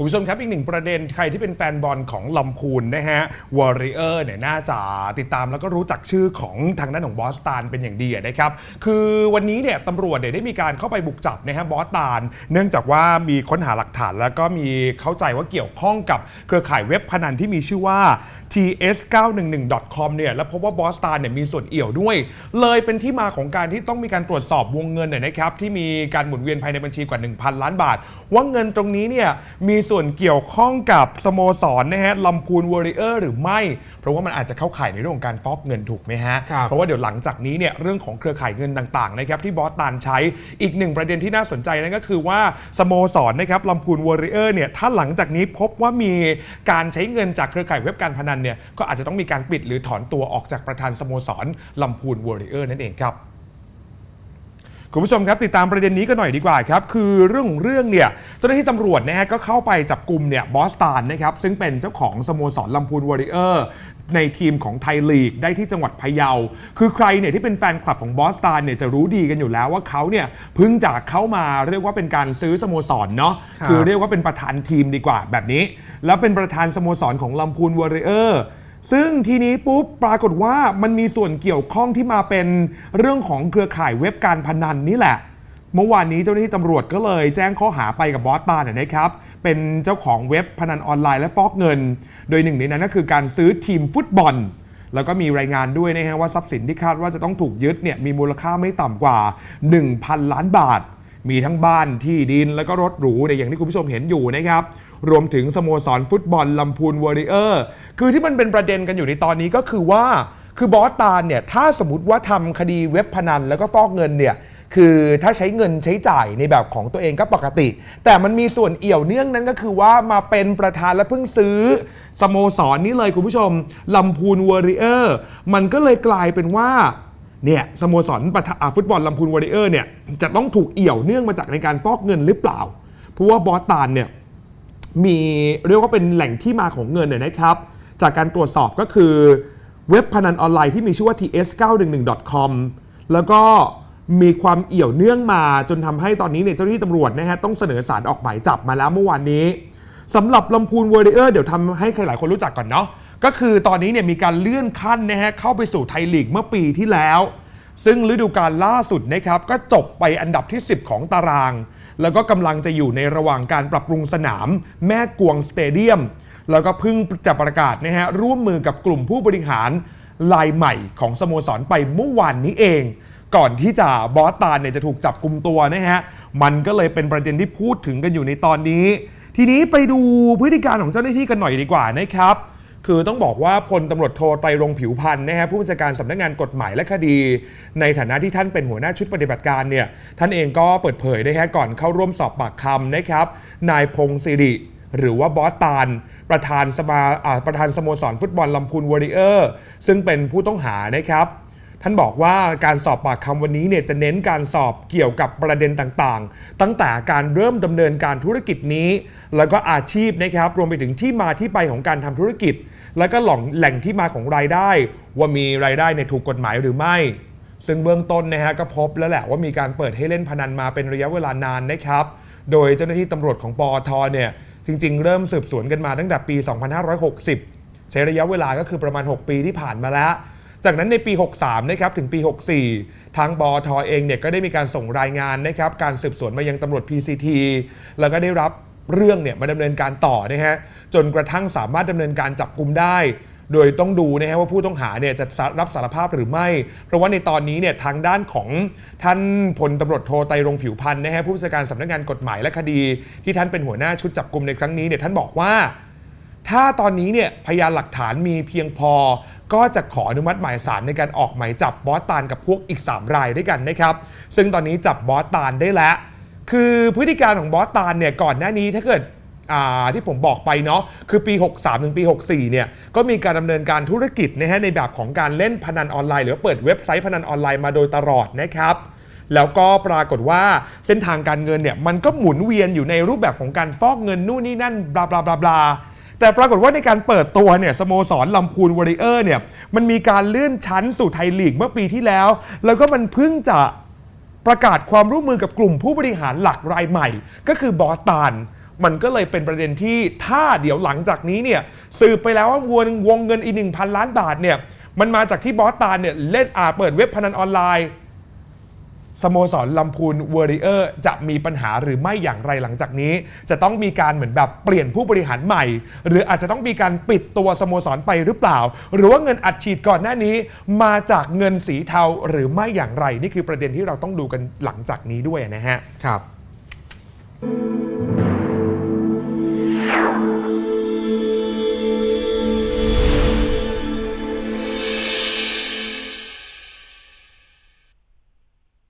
คุณผู้ชมครับอีกหนึ่งประเด็นใครที่เป็นแฟนบอลของลำพูนนะฮะวอริเออร์เนี่ยน่าจะติดตามแล้วก็รู้จักชื่อของทางด้านของบอสตานเป็นอย่างดีนะครับคือวันนี้เนี่ยตำรวจเนี่ยได้มีการเข้าไปบุกจับนะฮะบอสตาน เนื่องจากว่ามีค้นหาหลักฐานแล้วก็มีเข้าใจว่าเกี่ยวข้องกับเครือข่ายเว็บพนันที่มีชื่อว่า ts911.com เนี่ยแล้วพบว่าบอสตานเนี่ยมีส่วนเอี่ยวด้วย เลยเป็นที่มาของการที่ต้องมีการตรวจสอบวงเงินเนี่ยนะครับที่มีการหมุนเวียนภายในบัญชีกว่า 1,000 ล้านบาท ว่าเงินตรงนี้เนี่ยมีส่วนเกี่ยวข้องกับสโมสรนะฮะลำพูนวอริเออร์หรือไม่ เพราะว่ามันอาจจะเข้าข่ายในเรื่องของการฟอกเงินถูกไหมฮะ ครับ เพราะว่าเดี๋ยวหลังจากนี้เนี่ยเรื่องของเครือข่ายเงินต่างๆนะครับที่บอสตานใช้อีกหนึ่งประเด็นที่น่าสนใจนั่นก็คือว่าสโมสรนะครับลำพูนวอริเออร์เนี่ยถ้าหลังจากนี้พบว่ามีการใช้เงินจากเครือข่ายเว็บการพนันเนี่ยก็อาจจะต้องมีการปิดหรือถอนตัวออกจากประธานสโมสรลำพูนวอริเออร์นั่นเองครับ คุณผู้ชมครับติดตามประเด็นนี้กันหน่อยดีกว่าครับคือเรื่องของเรื่องเนี่ยเจ้าหน้าที่ตำรวจนะฮะก็เข้าไปจับกลุ่มเนี่ยบอสตานนะครับซึ่งเป็นเจ้าของสโมสรลำพูนวอริเออร์ในทีมของไทยลีกได้ที่จังหวัดพะเยา คือใครเนี่ยที่เป็นแฟนคลับของบอสตานเนี่ยจะรู้ดีกันอยู่แล้วว่าเขาเนี่ยเพิ่งจะเข้ามาเรียกว่าเป็นการซื้อสโมสรเนาะครับคือเรียกว่าเป็นประธานทีมดีกว่าแบบนี้ แล้วเป็นประธานสโมสรของลำพูนวอริเออร์ ซึ่งทีนี้ปุ๊บปรากฏว่ามันมีส่วนเกี่ยวข้องที่มาเป็นเรื่องของเครือข่ายเว็บการพนันนี่แหละ เมื่อวานนี้เจ้าหน้าที่ตำรวจก็เลยแจ้งข้อหาไปกับบอสตาเนี่ยนะครับ เป็นเจ้าของเว็บพนันออนไลน์และฟอกเงิน โดยหนึ่งในนั้นก็คือการซื้อทีมฟุตบอล แล้วก็มีรายงานด้วยนะฮะว่าทรัพย์สินที่คาดว่าจะต้องถูกยึดเนี่ยมีมูลค่าไม่ต่ำกว่า 1,000 ล้านบาท มีทั้งบ้านที่ดินแล้วก็รถหรูเนี่ยอย่างที่คุณผู้ชมเห็นอยู่นะครับรวมถึงสโมสรฟุตบอลลำพูนวอริเออร์คือที่มันเป็นประเด็นกันอยู่ในตอนนี้ก็คือว่า คือบอสตาลเนี่ยถ้าสมมติว่าทำคดีเว็บพนันแล้วก็ฟอกเงินเนี่ยคือถ้าใช้เงินใช้จ่ายในแบบของตัวเองก็ปกติ แต่มันมีส่วนเอี่ยวเนื่องนั้นก็คือว่ามาเป็นประธานและเพิ่งซื้อสโมสรนี้เลยคุณผู้ชมลำพูนวอริเออร์มันก็เลยกลายเป็นว่า เนี่ยสโมสรปะฟุตบอลลำพูนวอริเออร์เนี่ยจะต้องถูกเอี่ยวเนื่องมาจากในการฟอกเงินหรือเปล่า เพราะว่าบอสตานเนี่ยมีเรียกว่าเป็นแหล่งที่มาของเงินเนี่ยนะครับ จากการตรวจสอบก็คือเว็บพนันออนไลน์ที่มีชื่อว่า ts911.com แล้วก็มีความเอี่ยวเนื่องมาจนทำให้ตอนนี้เนี่ยเจ้าหน้าที่ตำรวจนะฮะต้องเสนอสารออกหมายจับมาแล้วเมื่อวานนี้สำหรับลำพูนวอริเออร์เดี๋ยวทำให้ใครหลายคนรู้จักก่อนเนาะ ก็คือตอนนี้เนี่ยมีการเลื่อนขั้นนะฮะเข้าไปสู่ไทยลีกเมื่อปีที่แล้ว ซึ่งฤดูกาลล่าสุดนะครับก็จบไปอันดับที่ 10 ของตาราง แล้วก็กำลังจะอยู่ในระหว่างการปรับปรุงสนามแม่กวงสเตเดียม แล้วก็เพิ่งจะประกาศนะฮะร่วมมือกับกลุ่มผู้บริหารรายใหม่ของสโมสรไปเมื่อวานนี้เอง ก่อนที่จะบอสตานเนี่ยจะถูกจับกลุ่มตัวนะฮะมันก็เลยเป็นประเด็นที่พูดถึงกันอยู่ในตอนนี้ ทีนี้ไปดูพฤติการของเจ้าหน้าที่กันหน่อยดีกว่านะครับ คือต้องบอกว่าพลตำรวจโทไตรรงผิวพันธ์นะฮะผู้บัญชาการสำนักงานกฎหมายและคดี ในฐานะที่ท่านเป็นหัวหน้าชุดปฏิบัติการเนี่ยท่านเองก็เปิดเผยนะฮะก่อนเข้าร่วมสอบปากคำนะครับ นายพงศิริหรือว่าบอสตานประธานสมาอ่าประธานสโมสรฟุตบอลลำพูนวอริเออร์ ซึ่งเป็นผู้ต้องหานะครับ ท่านบอกว่าการสอบปากคำวันนี้เนี่ยจะเน้นการสอบเกี่ยวกับประเด็นต่างๆ ตั้งแต่การเริ่มดำเนินการธุรกิจนี้ แล้วก็อาชีพนะครับ รวมไปถึงที่มาที่ไปของการทำธุรกิจ แล้วก็หล่องแหล่งที่มาของรายได้ ว่ามีรายได้เนี่ยถูกกฎหมายหรือไม่ ซึ่งเบื้องต้นนะฮะก็พบแล้วแหละว่ามีการเปิดให้เล่นพนันมาเป็นระยะเวลานานนะครับ โดยเจ้าหน้าที่ตำรวจของปอทเนี่ยจริง ๆ เริ่มสืบสวนกันมาตั้งแต่ปี 2560 ใช้ระยะเวลาก็คือประมาณ 6 ปีที่ผ่านมาแล้ว จากนั้นในปี 63 นะครับถึงปี 64 ทางบอทอเองเนี่ยก็ได้มีการส่งรายงานนะครับการสืบสวนมายังตำรวจ PCT แล้วก็ได้รับเรื่องเนี่ยมาดำเนินการต่อนะฮะจนกระทั่งสามารถดำเนินการจับกลุ่มได้ โดยต้องดูนะฮะว่าผู้ต้องหาเนี่ยจะรับสารภาพหรือไม่ เพราะว่าในตอนนี้เนี่ยทางด้านของท่านพลตำรวจโทไตรรงผิวพันธ์นะฮะผู้บัญชาการสำนักงานกฎหมายและคดี ที่ท่านเป็นหัวหน้าชุดจับกลุ่มในครั้งนี้เนี่ยท่านบอกว่า ถ้าตอนนี้เนี่ยพยานหลักฐานมีเพียงพอ ก็จะขออนุมัติหมายสารในการออกหมายจับบอสตานกับพวกอีก 3 รายด้วยกันนะครับ ซึ่งตอนนี้จับบอสตานได้แล้ว คือพฤติการของบอสตานเนี่ยก่อนหน้านี้ถ้าเกิดที่ผมบอกไปเนาะคือปี 63 ถึงปี 64 เนี่ยก็มีการดำเนินการธุรกิจนะฮะในแบบของการเล่นพนันออนไลน์ หรือเปิดเว็บไซต์พนันออนไลน์มาโดยตลอดนะครับ แล้วก็ปรากฏว่าเส้นทางการเงินเนี่ยมันก็หมุนเวียนอยู่ในรูปแบบของการฟอกเงินนู่นนี่นั่นบลาบลาบลาบลา แต่ปรากฏว่าในการเปิดตัวเนี่ยสโมสรลำพูนวอริเออร์เนี่ยมันมีการเลื่อนชั้นสู่ไทยลีกเมื่อปีที่แล้ว แล้วก็มันเพิ่งจะประกาศความร่วมมือกับกลุ่มผู้บริหารหลักรายใหม่ ก็คือบอตาน มันก็เลยเป็นประเด็นที่ถ้าเดี๋ยวหลังจากนี้เนี่ยสืบไปแล้วว่าวงวงเงินอีกหนึ่งพันล้านบาทเนี่ยมันมาจากที่บอสตานเนี่ยเล่นอาเปิดเว็บพนันออนไลน์ สโมสรลำพูนเวอริเออร์จะมีปัญหาหรือไม่อย่างไรหลังจากนี้ จะต้องมีการเหมือนแบบเปลี่ยนผู้บริหารใหม่ หรืออาจจะต้องมีการปิดตัวสโมสรไปหรือเปล่า หรือว่าเงินอัดฉีดก่อนหน้านี้ มาจากเงินสีเทาหรือไม่อย่างไร นี่คือประเด็นที่เราต้องดูกันหลังจากนี้ด้วยนะฮะครับ